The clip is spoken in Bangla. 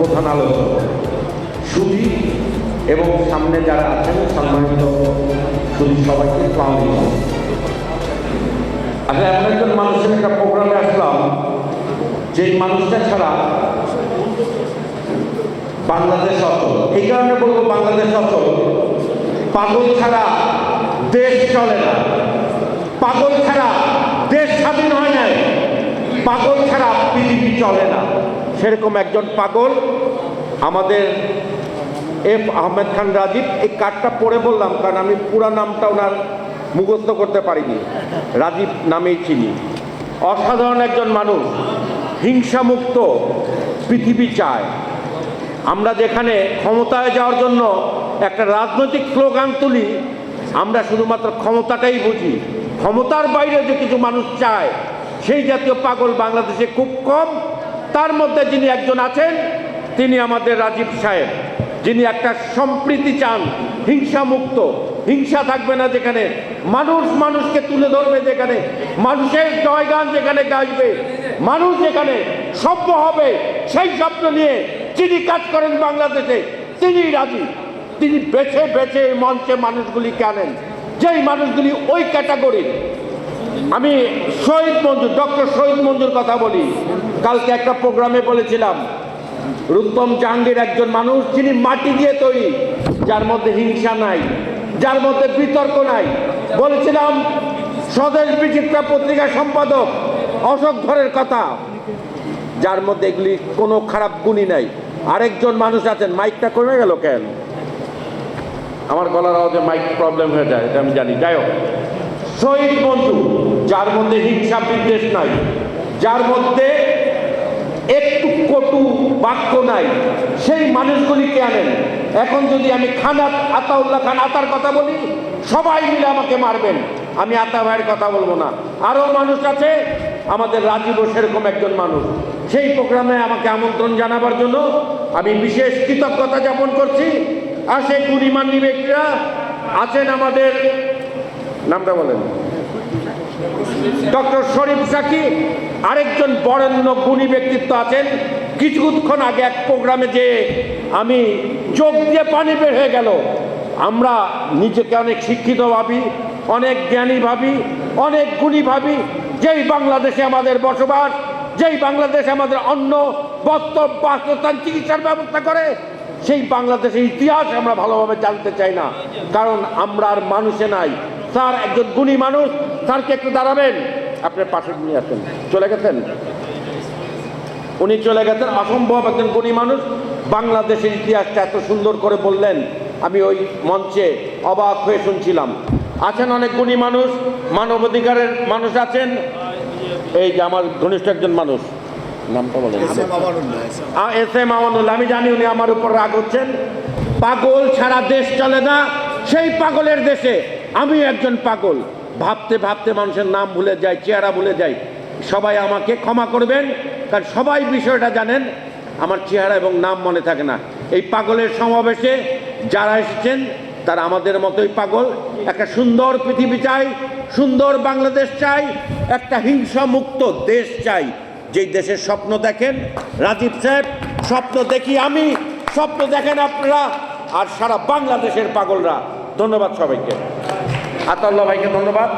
প্রধান আলোচক, সুধী এবং সামনে যারা আছেন, সম্মানিত সুধী, সবাইকে দিলাম আসলে এমন একজন মানুষের একটা প্রোগ্রামে আসলাম যে মানুষটা ছাড়া বাংলাদেশ অচল। এই কারণে বলব বাংলাদেশ অচল। পাগল ছাড়া দেশ চলে না। পাগল ছাড়া দেশ স্বাধীন হয় নাই পাগল ছাড়া পৃথিবী চলে না। সেরকম একজন পাগল আমাদের এফ আহমেদ খান রাজীব, এই কার্ডটা পড়ে বললাম, কারণ আমি পুরা নামটা ওনার মুখস্থ করতে পারিনি। রাজীব নামেই চিনি। অসাধারণ একজন মানুষ, হিংসামুক্ত পৃথিবী চায়। আমরা যেখানে ক্ষমতায় যাওয়ার জন্য একটা রাজনৈতিক স্লোগান তুলি, আমরা শুধুমাত্র ক্ষমতাটাই বুঝি। ক্ষমতার বাইরে যে কিছু মানুষ চায় সেই জাতীয় পাগল বাংলাদেশে খুব কম। তার মধ্যে যিনি একজন আছেন, তিনি আমাদের রাজীব সাহেব। যিনি একটা সম্প্রীতি চান, হিংসামুক্ত। হিংসা থাকবে না যেখানে মানুষ মানুষকে তুলে ধরবে যেখানে, মানুষের জয়গান যেখানে গাইবে, মানুষ যেখানে সভ্য হবে, সেই স্বপ্ন নিয়ে যিনি কাজ করেন বাংলাদেশে, তিনি রাজি। তিনি বেছে বেছে মঞ্চে মানুষগুলিকে আনেন। যেই মানুষগুলি ওই ক্যাটাগরির আমি শহীদ মঞ্জুর, ডক্টর শহীদ মঞ্জুর কথা বলি। কালকে একটা প্রোগ্রামে বলেছিলাম রুত্তম জাহাঙ্গীর একজন মানুষ, যিনি মাটি দিয়ে তৈরি, যার মধ্যে হিংসা নাই, যার মধ্যে বিতর্ক নাই। বলেছিলাম, স্বদেশ বিচিত্রা পত্রিকা সম্পাদক অশোক ধরের কথা, যার মধ্যে এগুলি কোনো খারাপ গুণই নাই। আরেকজন মানুষ আছেন, মাইকটা কমে গেল কেন? আমার গলার আওয়াজে মাইক প্রবলেম হয়ে যায়, এটা আমি জানি। যাই হোক। শহীদ বন্ধু, যার মধ্যে হিংসা বিদ্বেষ নাই, যার মধ্যে একটু কটু বাক্য নাই, সেই মানুষগুলিকে আনেন? এখন যদি আমি খানাত, আতাউল্লাহ খান আতার কথা বলি, সবাই মিলে আমাকে মারবেন। আমি আতা ভাইয়ের কথা বলব না। আরও মানুষ আছে, আমাদের রাজীবও সেরকম একজন মানুষ। সেই প্রোগ্রামে আমাকে আমন্ত্রণ জানাবার জন্য আমি বিশেষ কৃতজ্ঞতা যাপন করছি। আর সেই গুণিমান্যী ব্যক্তিরা আছেন আমাদের, নামটা বলেন। ডক্টর শরীফ সাকি আরেকজন বরেণ্য গুণী ব্যক্তিত্ব আছেন। কিছুক্ষণ আগে এক প্রোগ্রামে যে আমি চোখ দিয়ে পানি বের হয়ে গেল, আমরা নিজেকে অনেক শিক্ষিত ভাবি, অনেক জ্ঞানী ভাবি, অনেক গুণী ভাবি, যেই বাংলাদেশে আমাদের বসবাস, যেই বাংলাদেশে আমাদের অন্ন, বস্ত্র বাসস্থান চিকিৎসার ব্যবস্থা করে, সেই বাংলাদেশের ইতিহাস আমরা ভালোভাবে জানতে চাই না। কারণ আমরা আর মানুষে নাই। স্যার, একজন গুণী মানুষ স্যারকে একটু দাঁড়াবেন। আপনার পাশে নিয়ে আসেন। চলে গেছেন? উনি চলে গেছেন। অসম্ভব একজন গুণী মানুষ। বাংলাদেশের ইতিহাসটা এত সুন্দর করে বললেন। আমি ওই মঞ্চে অবাক হয়ে শুনছিলাম। আছেন অনেক গুণী মানুষ। মানবাধিকারের মানুষ আছেন। এই যে আমার ঘনিষ্ঠ একজন মানুষ। নামটা বলেন। এস এম আমানুল্লাহ আমি জানি উনি আমার উপর রাগ হচ্ছেন। পাগল ছাড়া দেশ চলে না। সেই পাগলের দেশে আমি একজন পাগল। ভাবতে ভাবতে মানুষের নাম ভুলে যায়, চেহারা ভুলে যায়। সবাই আমাকে ক্ষমা করবেন, কারণ সবাই বিষয়টা জানেন, আমার চেহারা এবং নাম মনে থাকে না। এই পাগলের সমাবেশে যারা এসেছেন, তারা আমাদের মতোই পাগল। একটা সুন্দর পৃথিবী চাই, সুন্দর বাংলাদেশ চাই, একটা হিংসা মুক্ত দেশ চাই। যেই দেশের স্বপ্ন দেখেন, রাজীব সাহেব, স্বপ্ন দেখি আমি, স্বপ্ন দেখেন আপনারা আর সারা বাংলাদেশের পাগলরা। ধন্যবাদ সবাইকে। আতাল্লাহ ভাইকে ধন্যবাদ।